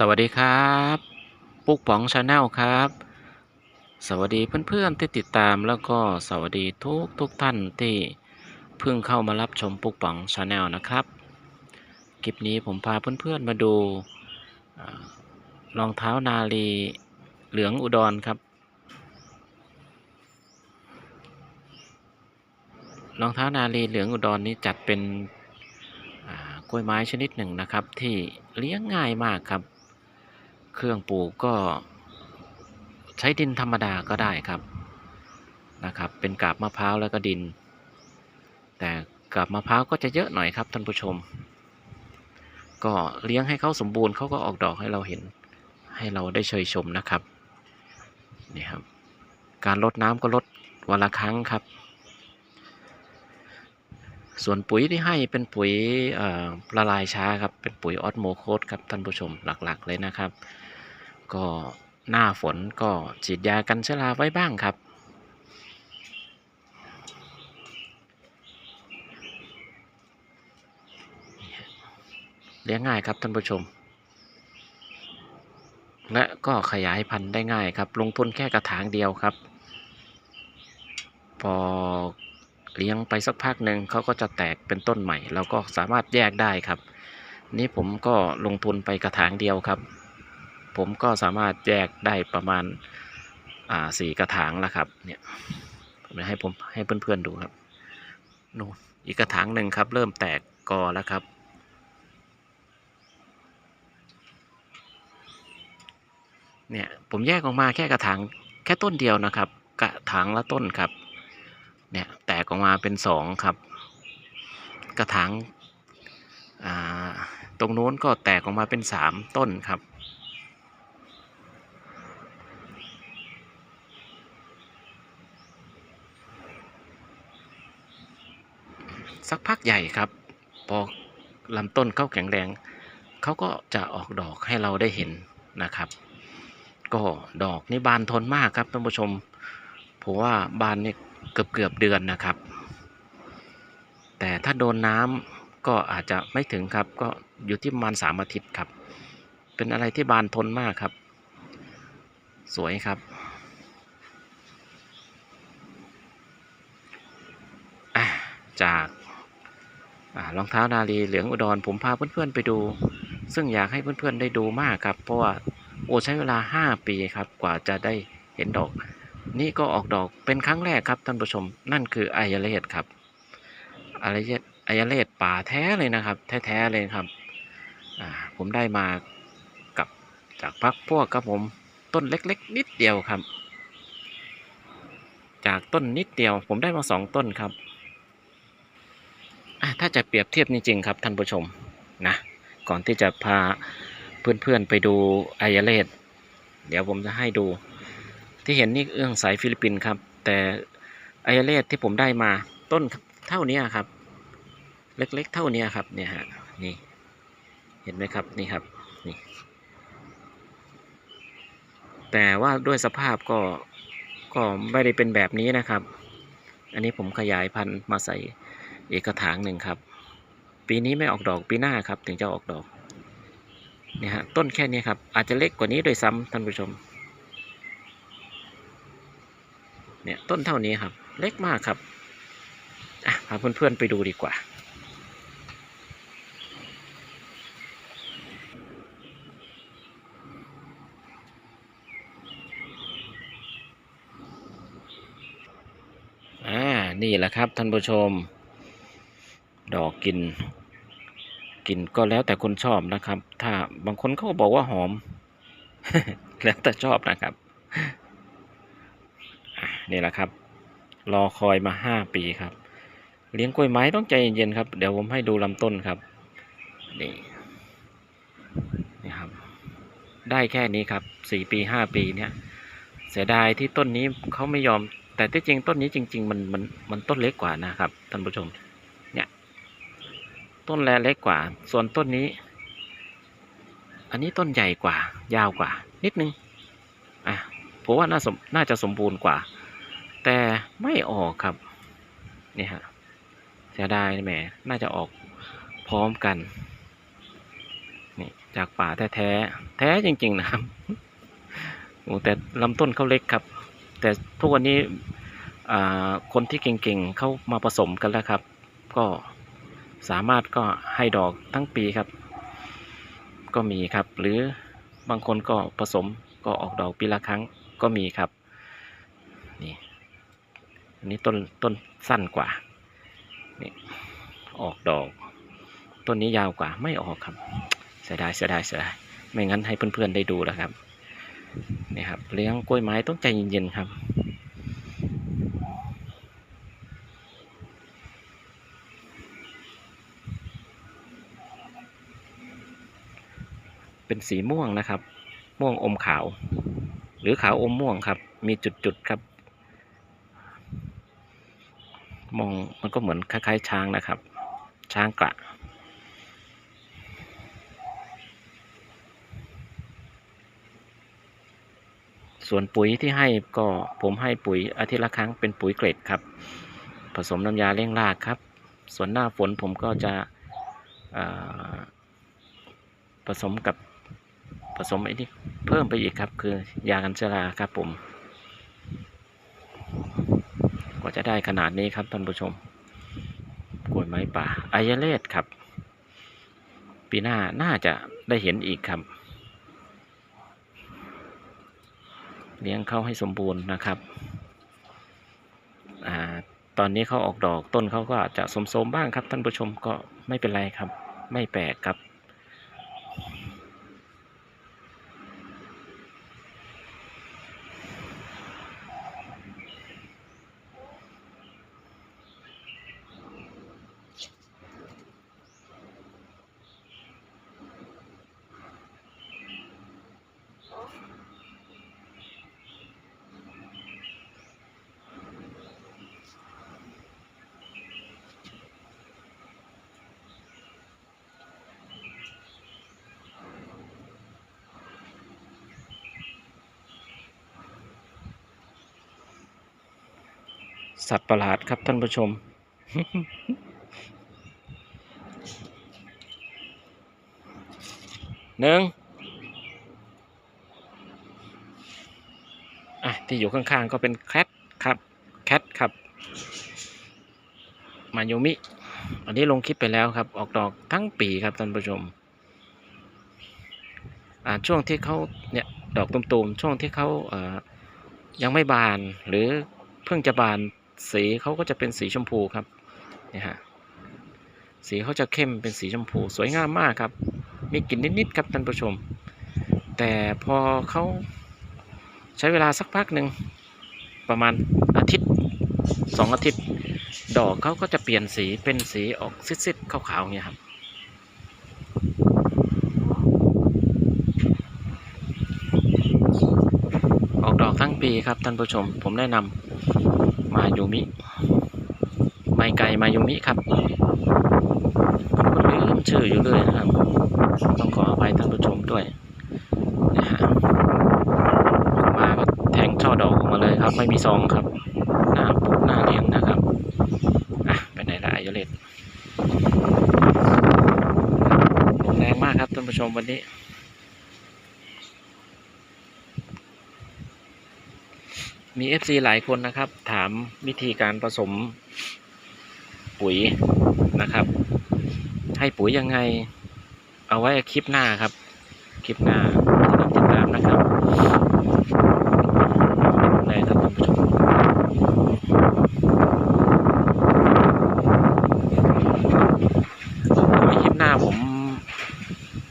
สวัสดีครับ ปุ๊กป๋องชาแนลครับ สวัสดีเพื่อนๆที่ติดตามแล้วก็สวัสดีทุกทุกท่านที่เพิ่งเข้ามารับชมปุ๊กป๋องชาแนลนะครับ คลิปนี้ผมพาเพื่อนๆมาดูรองเท้านาลีเหลืองอุดรครับ รองเท้านาลีเหลืองอุดรนี้จัดเป็นกล้วยไม้ชนิดหนึ่งนะครับที่เลี้ยงง่ายมากครับ เครื่องปลูกก็ใช้ดินธรรมดาก็ได้ครับนะครับ เป็นกาบมะพร้าวแล้วก็ดิน แต่กาบมะพร้าวก็จะเยอะหน่อยครับท่านผู้ชม ก็เลี้ยงให้เขาสมบูรณ์เขาก็ออกดอกให้เราเห็น ให้เราได้เชยชมนะครับนี่ครับ การลดน้ำก็ลดวันละครั้งครับ ส่วนปุ๋ยที่ให้เป็นปุ๋ยละลายช้าครับ เป็นปุ๋ยออสโมโคสครับท่านผู้ชมหลักๆ เลยนะครับ ก็หน้าฝนก็ฉีดยากันเชื้อราไว้บ้างครับ เลี้ยงง่ายครับท่านผู้ชม และก็ขยายพันธุ์ได้ง่ายครับ ลงทุนแค่กระถางเดียวครับ พอ เลี้ยงไปสักพักหนึ่งเขาก็จะแตกเป็นต้นใหม่ เราก็สามารถแยกได้ครับ นี่ผมก็ลงทุนไปกระถางเดียวครับ ผมก็สามารถแยกได้ประมาณอ่าสี่กระถางแล้วครับเนี่ยให้ผมให้เพื่อนๆดูครับนู่นอีกกระถางหนึ่งครับ เริ่มแตกกอแล้วครับเนี่ยผมแยกออกมาแค่กระถางแค่ต้นเดียวนะครับ กระถางละต้นครับ เนี่ย กออกมาเป็นสองครับ กระถางาตรงนู้นก็แตกออกมาเป็นสามต้นครับ สักพักใหญ่ครับ พอลำต้นเขาแข็งแรงเขาก็จะออกดอกให้เราได้เห็นนะครับ ก็ดอกนี่บานทนมากครับท่านผู้ชมผมว่าบานนี่ เกือบเกือบเดือนนะครับ แต่ถ้าโดนน้ำก็อาจจะไม่ถึงครับ ก็อยู่ที่ประมาณสามอาทิตย์ครับ เป็นอะไรที่บานทนมากครับ สวยครับจากรองเท้านาลีเหลืองอุดรผมพาเพื่อนๆไปดู ซึ่งอยากให้เพื่อนๆได้ดูมากครับ เพราะว่าโอใช้เวลา 5 ปีครับกว่าจะได้เห็นดอก นี่ก็ออกดอกเป็นครั้งแรกครับท่านผู้ชมนั่นคือไอเลสครับไอเลสไอเลสป่าแท้เลยนะครับ แท้ๆเลยครับผมได้มากับจากพักพวกครับผมต้นเล็ก ๆ นิดเดียวครับ จากต้นนิดเดียว ผมได้มาสองต้นครับถ้าจะเปรียบเทียบจริงๆครับท่านผู้ชมนะก่อนที่จะพาเพื่อนๆไปดูไอเลสเดี๋ยวผมจะให้ดู ที่เห็นนี่เอื้องสายฟิลิปปินส์ครับ แต่ไอเลสที่ผมได้มาต้นเท่านี้ครับ เล็กๆเท่านี้ครับเนี่ยฮะนี่เห็นไหมครับนี่ครับนี่แต่ว่าด้วยสภาพก็ก็ไม่ได้เป็นแบบนี้นะครับ อันนี้ผมขยายพันธุ์มาใส่เอกกระถางหนึ่งครับ ปีนี้ไม่ออกดอกปีหน้าครับ ถึงจะออกดอกเนี่ยฮะต้นแค่นี้ครับ อาจจะเล็กกว่านี้โดวยซ้ำท่านผู้ชม เนี่ยต้นเท่านี้ครับ เล็กมากครับอะพาเพื่อนๆไปดูดีกว่า อ่า นี่แหละครับท่านผู้ชม ดอกกิน กินก็แล้วแต่คนชอบนะครับ ถ้าบางคนเขาบอกว่าหอม แล้วแต่ชอบนะครับ นี่แหละครับ รอคอยมาห้าปีครับ เลี้ยงกล้วยไม้ต้องใจเย็นๆครับ เดี๋ยวผมให้ดูลำต้นครับ นี่นี่ครับ ได้แค่นี้ครับสี่ปีห้าปีเนี่ย เสียดายที่ต้นนี้เขาไม่ยอม แต่ที่จริงต้นนี้จริง ๆ มันมันมันต้นเล็กกว่านะครับท่านผู้ชม เนี่ย ต้นแลเล็กกว่า ส่วนต้นนี้ อันนี้ต้นใหญ่กว่า ยาวกว่า นิดนึง อะผมว่าน่าสมน่าจะสมบูรณ์กว่า แต่ไม่ออกครับ นี่ฮะเสียดายแหมน่าจะออกพร้อมกันนี่จากป่าแท้แท้แท้จริง ๆ นะครับโอ้แต่ลำต้นเขาเล็กครับ แต่ทุกวันนี้อ่าคนที่เก่งๆเขามาผสมกันแล้วครับ ก็สามารถก็ให้ดอกทั้งปีครับ ก็มีครับ หรือบางคนก็ผสมก็ออกดอกปีละครั้งก็มีครับ อันนี้ต้นต้นสั้นกว่านี่ออกดอก ต้นนี้ยาวกว่าไม่ออกครับเสียดายเสียดายเสียดายไม่งั้นให้เพื่อนๆได้ดูแล้วครับนี่ครับเลี้ยงกล้วยไม้ต้องใจเย็นๆครับเป็นสีม่วงนะครับ ม่วงอมขาว หรือขาวอมม่วงครับ มีจุดๆครับ มองมันก็เหมือนคล้ายๆ ช้างนะครับ ช้างกระส่วนปุ๋ยที่ให้ก็ผมให้ปุ๋ยอาทิตย์ละครั้งเป็นปุ๋ยเกรดครับ ผสมน้ำยาเร่งรากครับ ส่วนหน้าฝนผมก็จะผสมกับผสมไอ้นี่เพิ่มไปอีกครับ คือยากันเชื้อราครับผม ว่าจะได้ขนาดนี้ครับท่านผู้ชมกล้วยไม้ป่าอายเลศครับ ปีหน้าน่าจะได้เห็นอีกครับ เลี้ยงเขาให้สมบูรณ์นะครับอ่าตอนนี้เขาออกดอกต้นเขาก็อาจจะสมๆบ้างครับท่านผู้ชมก็ไม่เป็นไรครับ ไม่แปลกครับ สัตว์ประหลาดครับท่านผู้ชม หนึ่งอะที่อยู่ข้างๆก็เป็นแคทครับแคทครับ มาโยมิ อันนี้ลงคลิปไปแล้วครับ ออกดอกทั้งปีครับท่านผู้ชม อ่าช่วงที่เขาเนี่ยดอกตุ่มๆ ช่วงที่เขาเอ่อยังไม่บานหรือเพิ่งจะบาน สีเขาก็จะเป็นสีชมพูครับนี่ฮะสีเขาจะเข้มเป็นสีชมพู สวยงามมากครับ มีกลิ่นนิดๆครับท่านผู้ชม แต่พอเขาใช้เวลาสักพักหนึ่งประมาณอาทิตย์สองอาทิตย์ ดอกเขาก็จะเปลี่ยนสีเป็นสีออกซิดๆขาวๆเนี่ยครับออกดอกทั้งปีครับท่านผู้ชมผมแนะนำ มายูมิ ไมไกลมายูมิครับก็ลืมชื่ออยู่เลยนะครับ ต้องขออภัยท่านผู้ชมด้วยนะฮะออกมาก็แทงช่อดอกออกมาเลยครับ ไม่มีซองครับ หน้าปุ๊บหน้าเลี้ยงนะครับ อะไปไหนละไอายเลดลมแรงมากครับท่านผู้ชมวันนี้ มี FC หลายคนนะครับ ถามวิธีการผสมปุ๋ยนะครับ ให้ปุ๋ยยังไง เอาไว้คลิปหน้าครับ คลิปหน้าติดตามนะครับเป็นไรครับท่านผู้ชมคลิปหน้าผม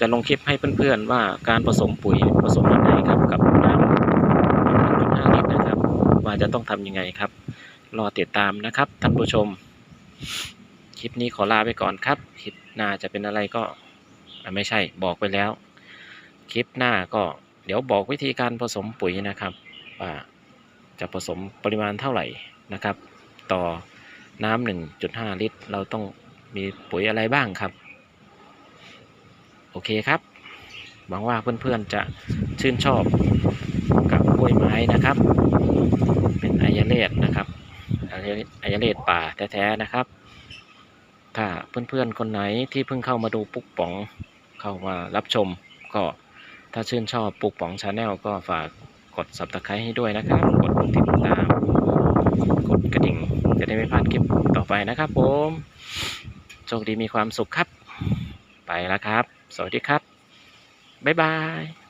จะลงคลิปให้เพื่อนๆว่าการผสมปุ๋ยผสมยังไงครับกับน้ำ 1.5ลิตรนะครับ ว่า จะต้องทำยังไงครับ รอติดตามนะครับท่านผู้ชม คลิปนี้ขอลาไปก่อนครับ คลิปหน้าจะเป็นอะไรก็ไม่ใช่บอกไปแล้ว คลิปหน้าก็เดี๋ยวบอกวิธีการผสมปุ๋ยนะครับว่าจะผสมปริมาณเท่าไหร่นะครับ ต่อน้ำ1.5 ลิตร เราต้องมีปุ๋ยอะไรบ้างครับ โอเคครับ หวังว่าเพื่อนๆจะชื่นชอบกับกล้วยไม้นะครับ ยเลศนะครับอายเลศป่าแท้ๆนะครับ ถ้าเพื่อนๆคนไหนที่เพิ่งเข้ามาดูปุ๊กป๋องเข้ามารับชม ก็ถ้าชื่นชอบปลูกป๋องชาแนลก็ฝากกด subscribe ให้ด้วยนะครับ กดติดตาม กดกระดิ่ง จะได้ไม่พลาดคลิปต่อไปนะครับผมโชคดีมีความสุขครับ ไปแล้วครับ สวัสดีครับ บ๊ายบาย